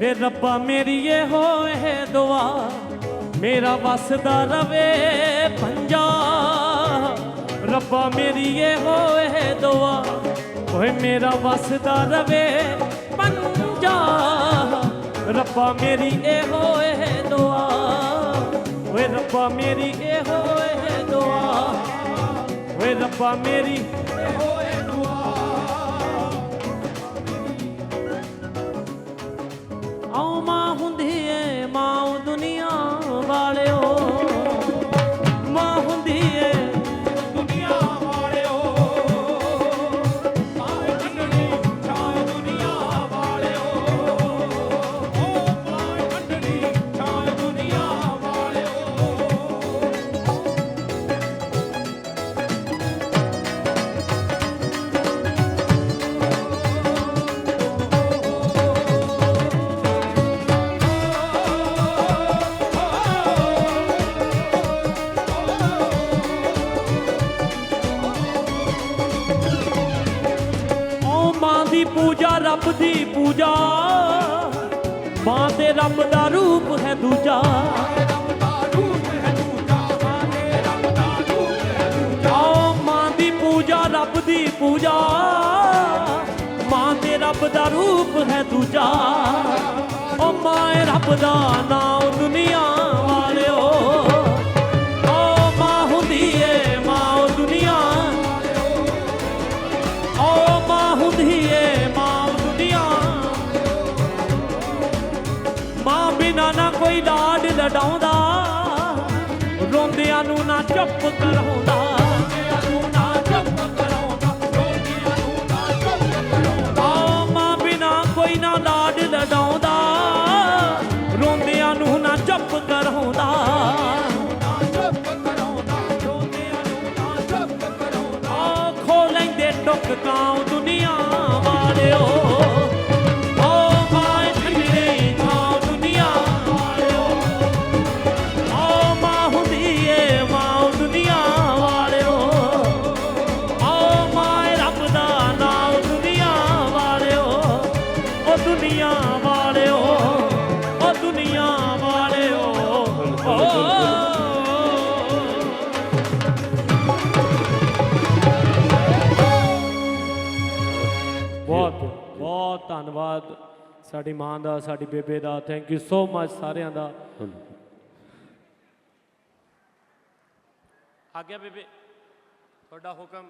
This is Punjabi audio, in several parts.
ਵੇ ਰੱਬਾ ਮੇਰੀ ਇਹ ਹੋਏ ਦੁਆ, ਮੇਰਾ ਵਸਦਾ ਰਵੇ ਪੰਜਾ ਰੱਬਾ ਮੇਰੀ ਇਹ ਹੋਏ ਦੁਆ, ਓਏ ਮੇਰਾ ਵਸਦਾ ਰਵੇ ਪੰਜਾਬ। ਰੱਬਾ ਮੇਰੀ ਇਹ ਹੋਏ ਦੁਆ, ਓਏ ਰੱਬਾ ਮੇਰੀ ਇਹ ਹੋਏ ਦੁਆ, ਓਏ ਰੱਬਾ ਮੇਰੀ ਆਉ ਮਾਂ ਦੀ ਪੂਜਾ, ਰੱਬ ਦੀ ਪੂਜਾ। ਮਾਂ ਤੇ ਰੱਬ ਦਾ ਰੂਪ ਹੈ ਦੂਜਾ। ਰੱਬ ਓ ਮਾਂ ਦੀ ਪੂਜਾ, ਰੱਬ ਦੀ ਪੂਜਾ। ਮਾਂ ਤੇ ਰੱਬ ਦਾ ਰੂਪ ਹੈ ਦੂਜਾ। ਓ ਮਾਂ ਰੱਬ ਦਾ ਨਾਮ ਦੁਨੀਆ ਲਡਾਉਂਦਾ ਰੋਂਦਿਆਂ ਨੂੰ ਨਾ ਚੁੱਪ ਕਰਾਉਂਦਾ। ਧੰਨਵਾਦ। ਸਾਡੀ ਮਾਂ ਦਾ, ਸਾਡੀ ਬੇਬੇ ਦਾ ਥੈਂਕ ਯੂ ਸੋ ਮਚ ਸਾਰਿਆਂ ਦਾ। ਆ ਗਿਆ ਬੇਬੇ। ਤੁਹਾਡਾ ਹੁਕਮ।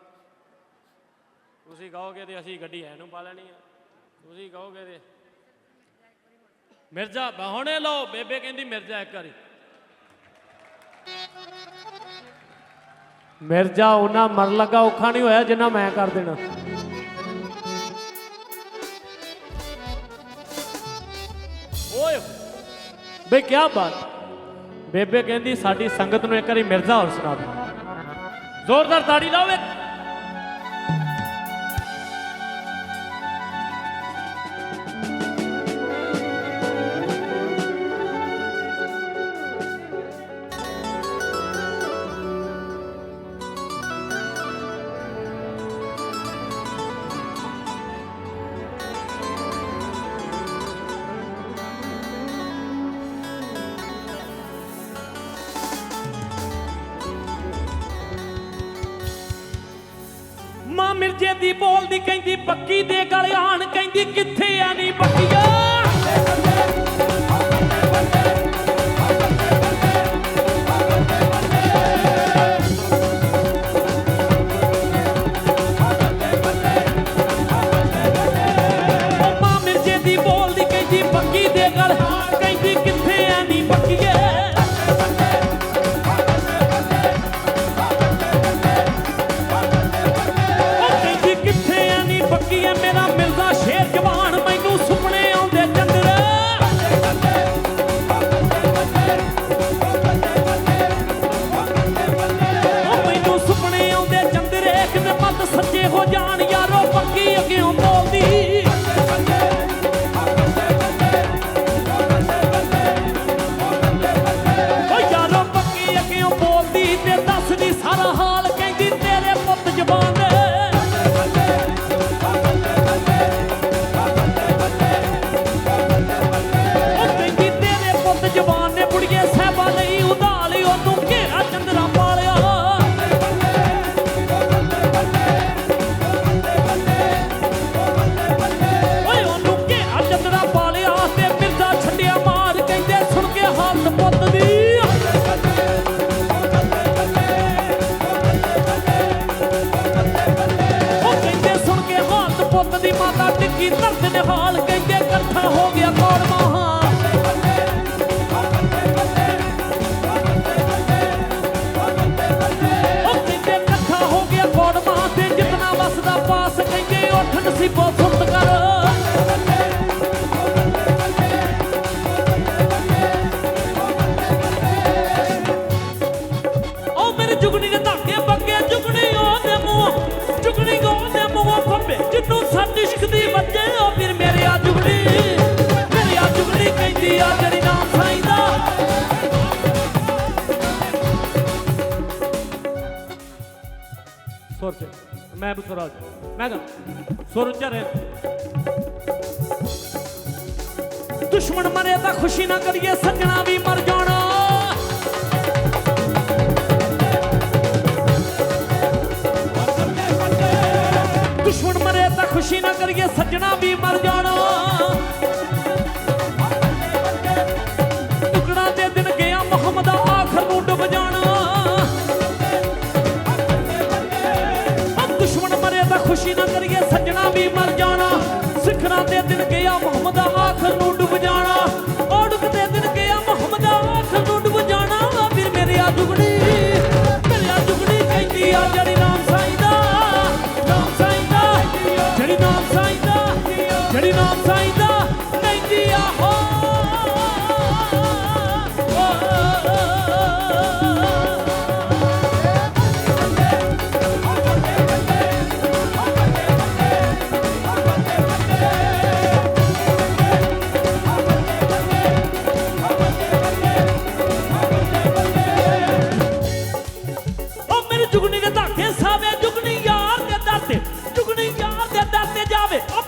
ਤੁਸੀਂ ਕਹੋਗੇ ਤੇ ਅਸੀਂ ਗੱਡੀ ਐ ਪਾ ਲੈਣੀ ਆ। ਤੁਸੀਂ ਕਹੋਗੇ ਤੇ ਮਿਰਜ਼ਾ ਬਾਹਣੇ ਲਓ। ਬੇਬੇ ਕਹਿੰਦੀ ਮਿਰਜ਼ਾ ਇੱਕ ਵਾਰੀ। ਮਿਰਜ਼ਾ, ਉਹਨਾਂ ਮਰ ਲੱਗਾ ਔਖਾ ਨਹੀਂ ਹੋਇਆ ਜਿੰਨਾ ਮੈਂ ਕਰ ਦੇਣਾ। ਬੇ ਕੀ ਬਾਤ। ਬੇਬੇ ਕਹਿੰਦੀ, ਸਾਡੀ ਸੰਗਤ ਨੂੰ ਇੱਕ ਵਾਰੀ ਮਿਰਜ਼ਾ ਹੋਰ ਸੁਣਾ ਦੇ। ਜ਼ੋਰਦਾਰ ਤਾੜੀ ਲਾਓ ਇੱਕ। ਦੀ ਬੋਲਦੀ ਕਹਿੰਦੀ ਬੱਕੀ ਦੇ ਗਲ ਆਣ ਕਹਿੰਦੀ ਕਿੱਥੇ ਆ ਨੀ ਪੱਕੀਆ? ਪੁੱਤ ਦੀ ਮਾਤਾ ਟਿੱਕੀ ਧਰਤ ਨਿਹਾਲ ਕਹਿੰਦੇ ਇਕੱਠਾ ਹੋ ਗਿਆ ਕੌਣ ਮਹਾ? ਹੋ ਗਿਆ ਕੌਣ ਮਹਾ ਤੇ ਜਿਤਨਾ ਵਸਦਾ ਪਾਸ ਕਹਿੰਦੇ ਉੱਠ ਨਸੀਬੋ ਫੁੱਟ ਸੁਰ ਚ, ਮੈਂ ਬਸਰਾਜ ਮੈਂ ਗਾ ਸੁਰ ਉੱਚਾ ਰਹੇ ਦੁਸ਼ਮਣ ਮਰੇ ਤਾਂ ਖੁਸ਼ੀ ਨਾ ਕਰੀਏ, ਸੱਜਣਾ ਵੀ ਮਰ ਜਾਣਾ। ਦੁਸ਼ਮਣ ਮਰੇ ਤਾਂ ਖੁਸ਼ੀ ਨਾ ਕਰੀਏ, ਸੱਜਣਾ ਵੀ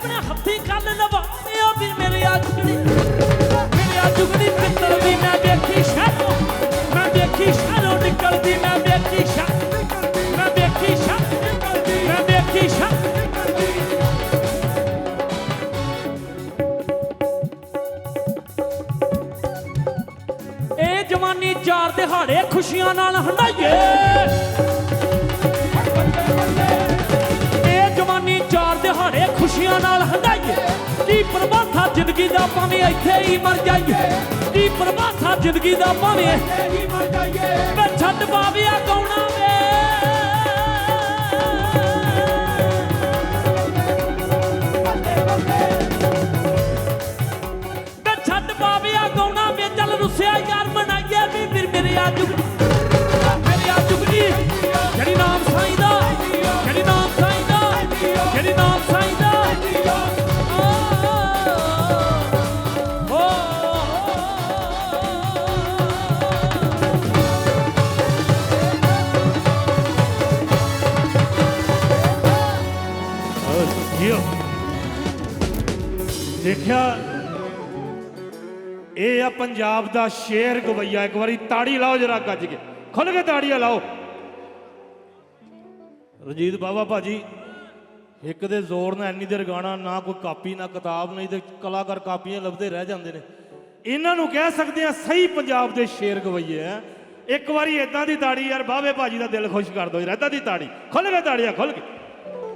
ਆਪਣੇ ਹੱਥੀਂ ਕੱਲ ਲਵਾਵੇ ਉਹ ਵੀ ਮੇਰੇ ਆ ਜੁਗਨੀ ਮੇਰੇ ਆ ਜੁਗਨੀ ਪਿੱਤਲ ਦੀ ਮੈਂ ਵੇਖੀ ਸ਼ਾਹੋਂ ਮੈਂ ਵੇਖੀ ਸ਼ਾਹੋਂ ਨਿਕਲਦੀ, ਮੈਂ ਵੇਖੀ ਸ਼ਾਹ ਮੈਂ ਵੇਖੀ ਸ਼ਾਹ ਮੈਂ ਵੇਖੀ ਸ਼ਾਹ ਇਹ ਜਵਾਨੀ ਚਾਰ ਦਿਹਾੜੇ ਖੁਸ਼ੀਆਂ ਨਾਲ ਹੰਡਾਈਏ। ਚਾਰ ਦਿਹਾੜੇ ਖੁਸ਼ੀਆਂ ਨਾਲ ਹੰਡਾਈਏ ਕੀ ਪ੍ਰਵਾਥਾ ਜ਼ਿੰਦਗੀ ਦਾ ਭਾਵੇਂ ਇੱਥੇ ਹੀ ਮਰ ਜਾਈਏ। ਕੀ ਪ੍ਰਵਾਥਾ ਜ਼ਿੰਦਗੀ ਦਾ ਭਾਵੇਂ ਇੱਥੇ ਹੀ ਮਰ ਜਾਈਏ। ਵੇ ਛੱਡ ਪਾਵਿਆ ਗਾਉਣਾ ਵੇ ਵੇ ਛੱਡ ਪਾਵਿਆ ਗਾਉਣਾ ਵੇ ਚੱਲ ਰੁੱਸਿਆ ਯਾਰ, ਮਨਾਈਏ ਵੀ ਫਿਰ ਮੇਰੇ ਆ ਦੇਖਿਆ? ਇਹ ਆ ਪੰਜਾਬ ਦਾ ਸ਼ੇਰ ਗਵਈਆ। ਇੱਕ ਵਾਰੀ ਤਾੜੀ ਲਾਓ ਜਰਾ ਗੱਜ ਕੇ। ਖੁੱਲ ਕੇ ਤਾੜੀਆਂ ਲਾਓ। ਰਜੀਤ ਬਾਬਾ ਭਾਜੀ, ਇੱਕ ਦੇ ਜ਼ੋਰ ਨਾਲ ਇੰਨੀ ਦੇਰ ਗਾਣਾ, ਨਾ ਕੋਈ ਕਾਪੀ, ਨਾ ਕਿਤਾਬ, ਨਹੀਂ ਤੇ ਕਲਾਕਾਰ ਕਾਪੀਆਂ ਲੱਭਦੇ ਰਹਿ ਜਾਂਦੇ ਨੇ। ਇਹਨਾਂ ਨੂੰ ਕਹਿ ਸਕਦੇ ਆ ਸਹੀ ਪੰਜਾਬ ਦੇ ਸ਼ੇਰ ਗਵਈਏ ਆ ਇੱਕ ਵਾਰੀ ਇਦਾਂ ਦੀ ਤਾੜੀ, ਯਾਰ ਬਾਵੇ ਭਾਜੀ ਦਾ ਦਿਲ ਖੁਸ਼ ਕਰ ਦੋ, ਯਾਰ ਇਦਾਂ ਦੀ ਤਾੜੀ। ਖੁੱਲ ਕੇ ਤਾੜੀਆਂ ਖੁੱਲ ਕੇ।